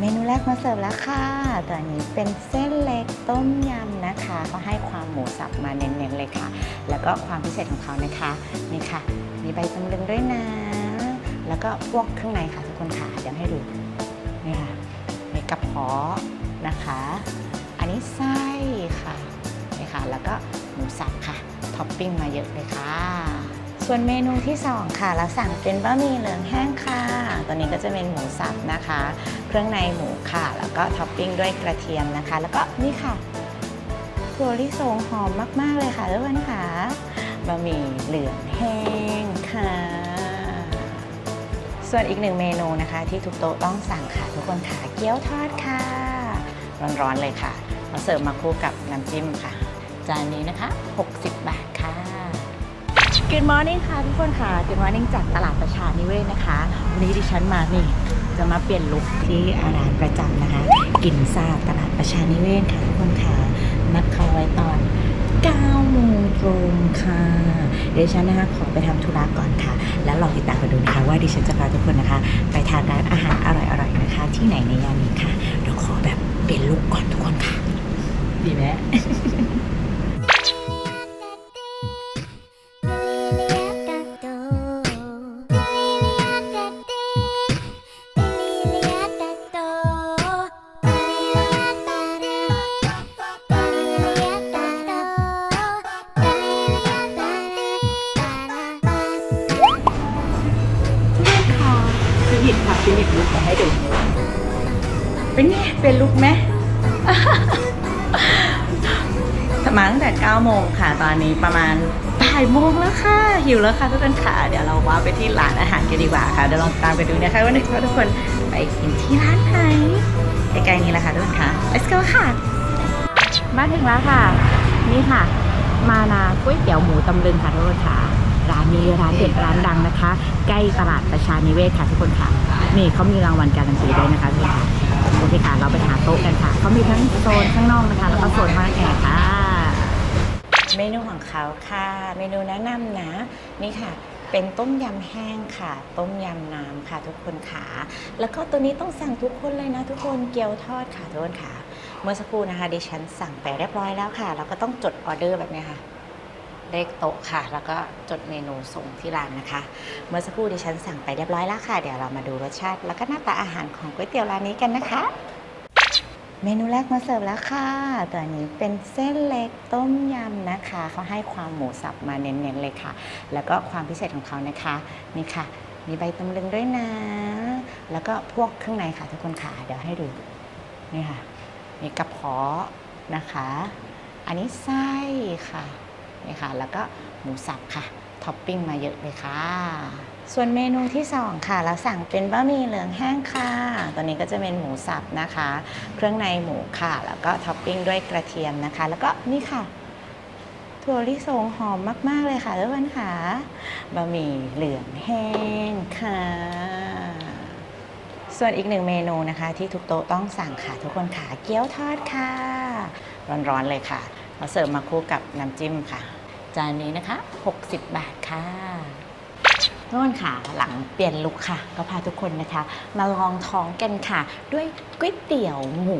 เมนูแรกมาเสิร์ฟแล้วค่ะ ตัวนี้เป็นเส้นเล็กต้มยำนะคะเขาให้ความหมูสับมาเน้นๆเลยค่ะ แล้วก็ความพิเศษของเขานะคะ นี่ค่ะ มีใบตำลึงด้วยนะ แล้วก็พวกเครื่องในค่ะทุกคนค่ะเดี๋ยวให้ดู นี่ค่ะ มีกระเพาะนะคะ อันนี้ไส้ค่ะ นี่ค่ะ แล้วก็หมูสับค่ะ ท็อปปิ้งมาเยอะเลยค่ะส่วนเมนูที่ 2 ค่ะเราสั่งเป็นบะหมี่เหลืองแห้งค่ะ ตัวนี้ก็จะเป็นหมูสับนะคะ เครื่องในหมูค่ะ แล้วก็ท็อปปิ้งด้วยกระเทียมนะคะ แล้วก็นี่ค่ะถั่วลิสงหอมมาก ๆ เลยค่ะทุกคนค่ะบะหมี่เหลืองแห้งค่ะ ส่วนอีกหนึ่งเมนูนะคะ ที่ทุกโต๊ะต้องสั่งค่ะ ทุกคนค่ะเกี๊ยวทอดค่ะ ร้อน ๆ เลยค่ะมาเสิร์ฟมาคู่กับน้ำจิ้มค่ะ จานนี้นะคะ 60 บาทค่ะ Good morning ค่ะทุกคนค่ะ Good morning จากตลาดประชานิเวศนะคะ วันนี้ดิฉันมานี่ จะมาเปลี่ยนลุคที่ร้านประจำนะคะ กินซาตลาดประชานิเวศค่ะทุกคนค่ะนัดเขาไว้ตอน9โมงตรงค่ะ เดี๋ยวฉันนะคะขอไปทำธุระก่อนค่ะ แล้วลองติดตามกันดูนะคะว่าดิฉันจะพาทุกคนนะคะ ไปทานร้านอาหารอร่อยๆนะคะ ที่ไหนในยามนี้ค่ะเดี๋ยวขอแบบเปลี่ยนลุคก่อนทุกคนค่ะ ดีไหม หยิบค่ะคือหยิบลุกมาให้ดู เป็นไงเป็นลุกไหมมาตั้งแต่ 9 โมงค่ะ ตอนนี้ประมาณบ่ายโมงแล้วค่ะ หิวแล้วค่ะทุกคนค่ะ เดี๋ยวเราว้าไปที่ร้านอาหารกันดีกว่าค่ะ เดี๋ยวลองตามไปดูนะคะว่าว่าทุกคนไปกินที่ร้านไหนใกล้ๆนี้แหละค่ะทุกคนค่ะ let's go ค่ะ มาถึงแล้วค่ะ นี่ค่ะ มานาก๋วยเตี๋ยวหมูตำลึงค่ะทุกคนค่ะ ร้านนี้ร้านเด็ดร้านดังนะคะ ใกล้ตลาดประชานิเวศค่ะทุกคนค่ะ นี่เขามีรางวัลการันตีด้วยนะคะทุกคนค่ะโอเคค่ะเราไปหาโต๊ะกันค่ะเขามีทั้งโซนข้างนอกนะคะ แล้วก็โซนข้างในค่ะ เมนูของเขาค่ะ เมนูแนะนำนะ นี่ค่ะเป็นต้มยำแห้งค่ะ ต้มยำน้ำค่ะทุกคนค่ะ แล้วก็ตัวนี้ต้องสั่งทุกคนเลยนะ ทุกคนเกี๊ยวทอดค่ะทุกคนค่ะ เมื่อสักครู่นะคะดิฉันสั่งไปเรียบร้อยแล้วค่ะ แล้วก็ต้องจดออเดอร์แบบนี้ค่ะ เลขโต๊ะค่ะ แล้วก็จดเมนูส่งที่ร้านนะคะ เมื่อสักครู่ดิฉันสั่งไปเรียบร้อยแล้วค่ะ เดี๋ยวเรามาดูรสชาติ แล้วก็หน้าตาอาหารของก๋วยเตี๋ยวร้านนี้กันนะคะ เมนูแรกมาเสิร์ฟแล้วค่ะ ตัวนี้เป็นเส้นเล็กต้มยำนะคะ เขาให้ความหมูสับมาเน้นๆเลยค่ะ แล้วก็ความพิเศษของเขานะคะนี่ค่ะ มีใบตำลึงด้วยนะ แล้วก็พวกเครื่องในค่ะทุกคนค่ะ เดี๋ยวให้ดูนี่ค่ะ มีกระเพาะนะคะ อันนี้ไส้ค่ะ นี่ค่ะ แล้วก็หมูสับค่ะ ท็อปปิ้งมาเยอะเลยค่ะ ส่วนเมนูที่ 2 ค่ะเราสั่งเป็นบะหมี่เหลืองแห้งค่ะ ตัวนี้ก็จะเป็นหมูสับนะคะ เครื่องในหมูค่ะ แล้วก็ท็อปปิ้งด้วยกระเทียมนะคะ แล้วก็นี่ค่ะถั่วลิสงหอมมาก ๆ เลยค่ะทุกคนค่ะบะหมี่เหลืองแห้งค่ะ ส่วนอีกหนึ่งเมนูนะคะ ที่ทุกโต๊ะต้องสั่งค่ะทุกคนค่ะ เกี๊ยวทอดค่ะ ร้อน ๆ เลยค่ะ มาเสิร์ฟมาคู่กับน้ำจิ้มค่ะ จานนี้นะคะ 60 บาทค่ะนนค่ะ หลังเปลี่ยนลุคค่ะ ก็พาทุกคนนะคะ มาลองท้องกันค่ะ ด้วยก๋วยเตี๋ยวหมู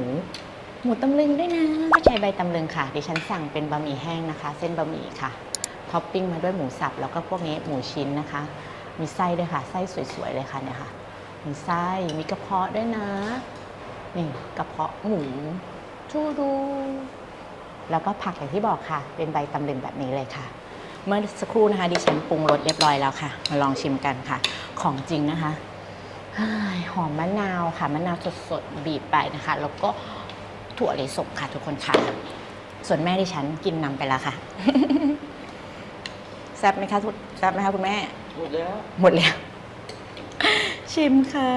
หมูตำลึงด้วยนะใช่ใบตำลึงค่ะ ดิฉันสั่งเป็นบะหมี่แห้งนะคะ เส้นบะหมี่ค่ะท็อปปิ้งมาด้วยหมูสับแล้วก็พวกนี้หมูชิ้นนะคะ มีไส้ด้วยค่ะ ไส้สวยๆเลยค่ะเนี่ยค่ะ มีไส้มีกระเพาะด้วยนะนี่กระเพาะหมูชูดู แล้วก็ผักอย่างที่บอกค่ะ เป็นใบตำลึงแบบนี้เลยค่ะ เมื่อสักครู่นะคะดิฉันปรุงรสเรียบร้อยแล้วค่ะ มาลองชิมกันค่ะ ของจริงนะคะเฮ้ยหอมมะนาวค่ะมะนาวสดๆบีบไปนะคะ แล้วก็ถั่วลิสงค่ะ ทุกคนค่ะ ส่วนแม่ดิฉันกินนำไปแล้วค่ะแซ่บไหมคะทุกแซ่บไหมคะคุณแม่ หมดแล้ว หมดแล้ว ชิมค่ะ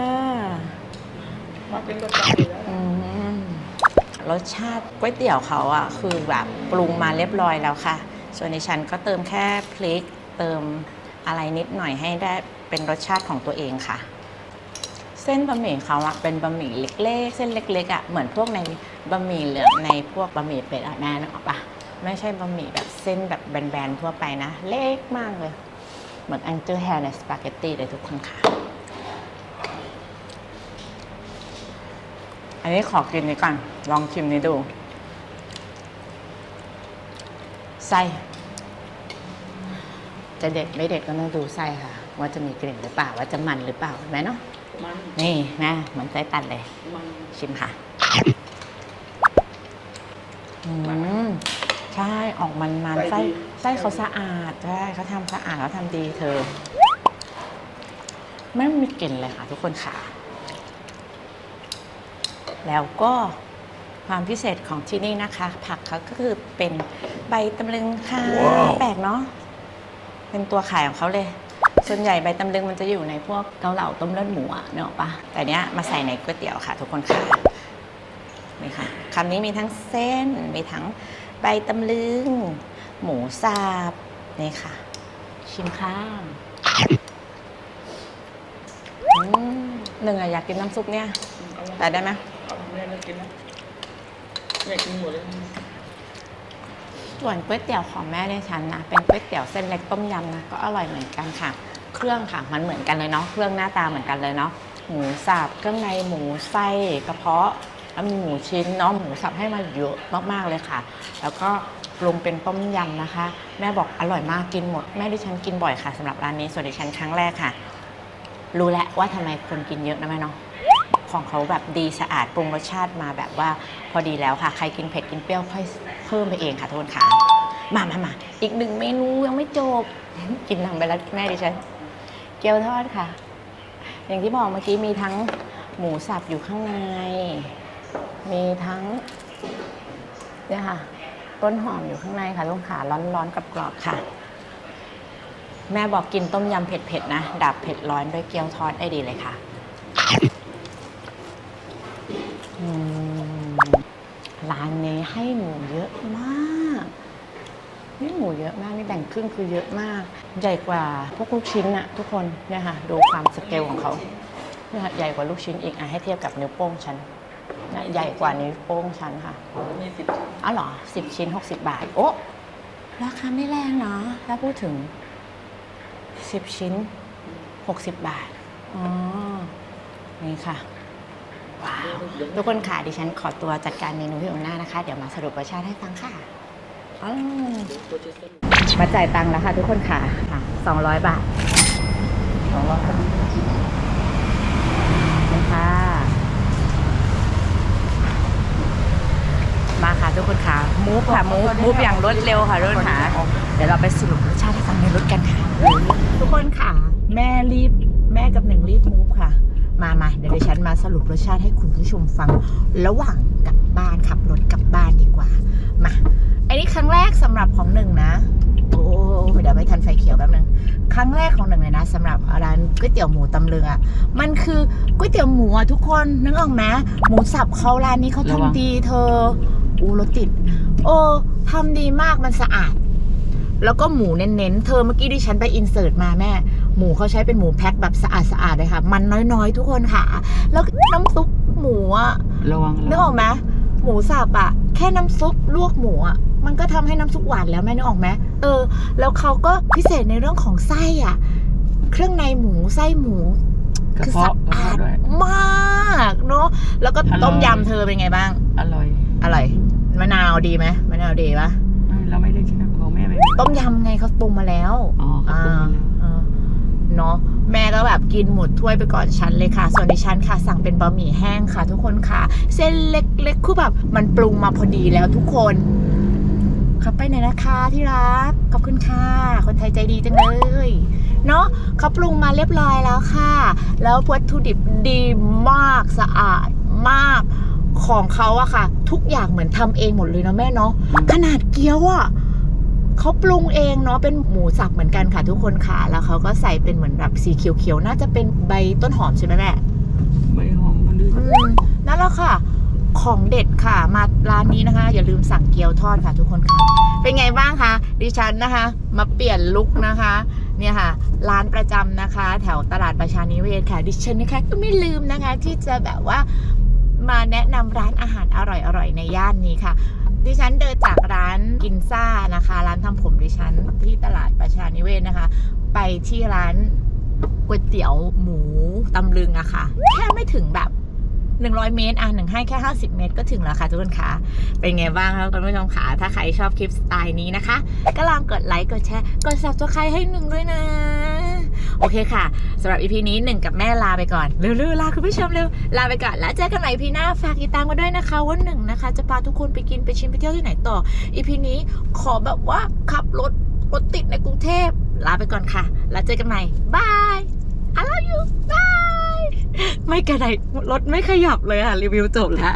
มาเป็นประจำอยู่แล้วอืม รสชาติก๋วยเตี๋ยวเขาอะคือแบบปรุงมาเรียบร้อยแล้วค่ะ ส่วนในฉันก็เติมแค่พริก เติมอะไรนิดหน่อยให้ได้เป็นรสชาติของตัวเองค่ะ เส้นบะหมี่เขาอะเป็นบะหมี่เล็กๆ เส้นเล็กๆอะเหมือนพวกในบะหมี่เหลืองในพวกบะหมี่เป็ดอะแม่นึกออกปะไม่ใช่บะหมี่แบบเส้นแบบแบนๆทั่วไปนะ เล็กมากเลย เหมือนอังเจอร์แฮร์ในสปาเกตตี้เลยทุกคนค่ะ อันนี้ขอกินนี้ก่อน ลองชิมนี้ดู ไส้ จะเด็ดไม่เด็ดก็ต้องดูไส้ค่ะ ว่าจะมีกลิ่นหรือเปล่า ว่าจะมันหรือเปล่าเห็นไหมเนาะ มันนี่นะเหมือนไส้ตันเลย มันชิมค่ะ อืม ใช่ ออกมันมันๆไส้ ไส้เขาสะอาด ใช่เขาทำสะอาดเขาทำดีเธอ ไม่มีกลิ่นเลยค่ะ ทุกคนค่ะ แล้วก็ความพิเศษของที่นี่นะคะ ผักเขาก็คือเป็นใบตำลึงค่ะแปลกเนาะเป็นตัวขายของเขาเลย ส่วนใหญ่ใบตำลึงมันจะอยู่ในพวกเกาเหลาต้มเลือดหมูอะเนกอะปะแต่เนี้ยมาใส่ในก๋วยเตี๋ยวค่ะ ทุกคนค่ะนี่ค่ะคำนี้มีทั้งเส้นมีทั้งใบตำลึง หมูสับนี่ค่ะ ชิมข้างอืมหนึ่งอะอยากกินน้ำซุปเนี่ยเอาแต่ได้ไหมเอา แม่เลิกกินนะอยากกินหมดเลยส่วนก๋วยเตี๋ยวของแม่ในฉันนะเป็นก๋วยเตี๋ยวเส้นเล็กต้มยำนะก็อร่อยเหมือนกันค่ะ เครื่องค่ะมันเหมือนกันเลยเนาะเครื่องหน้าตาเหมือนกันเลยเนาะหมูสับเครื่องในหมูไส้กระเพาะแล้วมีหมูชิ้นเนาะหมูสับให้มาเยอะมากๆเลยค่ะ แล้วก็ปรุงเป็นต้มยำนะคะ แม่บอกอร่อยมากกินหมด แม่ดิฉันกินบ่อยค่ะสำหรับร้านนี้ส่วนดิฉันครั้งแรกค่ะ รู้แล้วว่าทำไมคนกินเยอะนะแม่เนาะ ของเขาแบบดีสะอาดปรุงรสชาติมาแบบว่าพอดีแล้วค่ะ ใครกินเผ็ดกินเปรี้ยวค่อยเพิ่มไปเองค่ะทุกคนค่ะ มามามาอีกหนึ่งเมนูยังไม่จบ กินนำไปแล้วแม่ดิฉัน เกี๊ยวทอดค่ะ อย่างที่บอกเมื่อกี้มีทั้งหมูสับอยู่ข้างใน มีทั้งเนี่ยค่ะ ต้นหอมอยู่ข้างในค่ะลูกขาร้อนๆกับกรอบค่ะ แม่บอกกินต้มยำเผ็ดๆนะดับเผ็ดร้อนด้วยเกี๊ยวทอดได้ดีเลยค่ะ อืม ร้านนี้ให้หมูเยอะมากนี่หมูเยอะมากนี่แบ่งครึ่งคือเยอะมาก ใหญ่กว่าพวกลูกชิ้นอะทุกคนเนี่ยค่ะดูความสเกลของเขาเนี่ยค่ะใหญ่กว่าลูกชิ้นอีกอะให้เทียบกับนิ้วโป้งฉันใหญ่กว่านิ้วโป้งฉันค่ะมีสิบอ๋อเหรอสิบชิ้น60บาท โอ้ราคาไม่แรงเนาะถ้าพูดถึง10ชิ้น60บาทอ๋อนี่ค่ะ ว้าวทุกคนค่ะดิฉันขอตัวจัดการเมนูที่อยู่หน้านะคะ เดี๋ยวมาสรุปรสชาติให้ฟังค่ะมาจ่ายตังค์แล้วค่ะทุกคนค่ะค่ะ200บาทสองร้อยบนี่ค่ะ มาค่ะทุกคนค่ะ มูฟค่ะ มูฟมูฟอย่างรวดเร็วค่ะทุกคนค่ะ เดี๋ยวเราไปสรุปรสชาติให้ฟังในรถกันค่ะ ทุกคนค่ะ แม่รีบ แม่กับหนึ่งรีบมูฟค่ะ มามาเดี๋ยวดิฉันมาสรุปรสชาติให้คุณผู้ชมฟัง ระหว่างกลับบ้านขับรถกลับบ้านดีกว่า มา อันนี้ครั้งแรกสำหรับของหนึ่งนะ โอ้เดี๋ยวไม่ทันไฟเขียวแป๊บนึง ครั้งแรกของหนึ่งเลยนะสำหรับร้านก๋วยเตี๋ยวหมูตำลึงอะมันคือก๋วยเตี๋ยวหมูอะทุกคนนึกออกไหมหมูสับเขาร้านนี้เขาทำดีเธออูรถติด โอ้ทำดีมากมันสะอาด แล้วก็หมูเน้นๆ เธอเมื่อกี้ดิฉันไปอินเสิร์ตมาแม่ หมูเขาใช้เป็นหมูแพ็คแบบสะอาดๆเลยค่ะ มันน้อยๆ ทุกคนค่ะ แล้วน้ำซุปหมูอะระวังนึกออกไหมหมูสับอะแค่น้ำซุปลวกหมูอะมันก็ทำให้น้ำซุปหวานแล้วแม่นึกออกไหมเออ แล้วเขาก็พิเศษในเรื่องของไส้อะเครื่องในหมูไส้หมูกระคือเพาะสะอาดด้วยมากเนาะแล้วก็อร่อยต้มยำเธอเป็นไงบ้าง อร่อย อร่อยมะนาวดีไหมมะนาวดีปะไม่เราไม่ได้ใช้ของแม่ไปต้มยำไงเขาปรุงมาแล้ว อ๋อขอบคุณนะ อ่าเนาะ แบบกินหมดถ้วยไปก่อนฉันเลยค่ะ ส่วนดิฉันค่ะสั่งเป็นบะหมี่แห้งค่ะ ทุกคนค่ะ เส้นเล็กๆคือแบบมันปรุงมาพอดีแล้วทุกคนขับไปไหนนะคะที่รัก ขอบคุณค่ะ คนไทยใจดีจังเลยเนาะเขาปรุงมาเรียบร้อยแล้วค่ะ แล้ววัตถุดิบดีมากสะอาดมากของเขาอะค่ะ ทุกอย่างเหมือนทำเองหมดเลยนะแม่เนาะขนาดเกี๊ยวอะ เขาปรุงเองเนาะเป็นหมูสับเหมือนกันค่ะทุกคนค่ะ แล้วเขาก็ใส่เป็นเหมือนแบบสีเขียวๆน่าจะเป็นใบต้นหอมใช่ไหมแม่ใบหอมมันดื้ออืมนั่นแหละค่ะ ของเด็ดค่ะมาร้านนี้นะคะ อย่าลืมสั่งเกี๊ยวทอดค่ะ ทุกคนค่ะ เป็นไงบ้างคะดิฉันนะคะ มาเปลี่ยนลุคนะคะเนี่ยค่ะร้านประจำนะคะ แถวตลาดประชานิเวศค่ะ ดิฉันนะคะก็ไม่ลืมนะคะ ที่จะแบบว่ามาแนะนำร้านอาหารอร่อยๆในย่านนี้ค่ะ ดิฉันเดินจากร้านกินซ่านะคะ ร้านทำผมดิฉันที่ตลาดประชานิเวศนะคะ ไปที่ร้านก๋วยเตี๋ยวหมูตำลึงอะค่ะแค่ไม่ถึงแบบ100 เมตร อะหนึ่งให้แค่ 50 เมตร ก็ถึงแล้วค่ะทุกคนค่ะ เป็นไงบ้างครับคุณผู้ชมค่ะ ถ้าใครชอบคลิปสไตล์นี้นะคะ ก็ลองกดไลค์ กดแชร์ กด subscribe ให้หนึ่งด้วยนะ โอเคค่ะสำหรับ EP นี้หนึ่งกับแม่ลาไปก่อนเร็วๆลาคุณผู้ชมเร็วลาไปก่อนแล้วเจอกันใหม่ EP หน้าฝากติดตามกันด้วยนะคะว่าหนึ่งนะคะ จะพาทุกคนไปกินไปชิมไปเที่ยวที่ไหนต่อ EP นี้ขอแบบว่าขับรถรถติดในกรุงเทพลาไปก่อนค่ะ แล้วเจอกันใหม่บาย I love you บายไม่กระไดรถไม่ขยับเลยค่ะ รีวิวจบแล้ว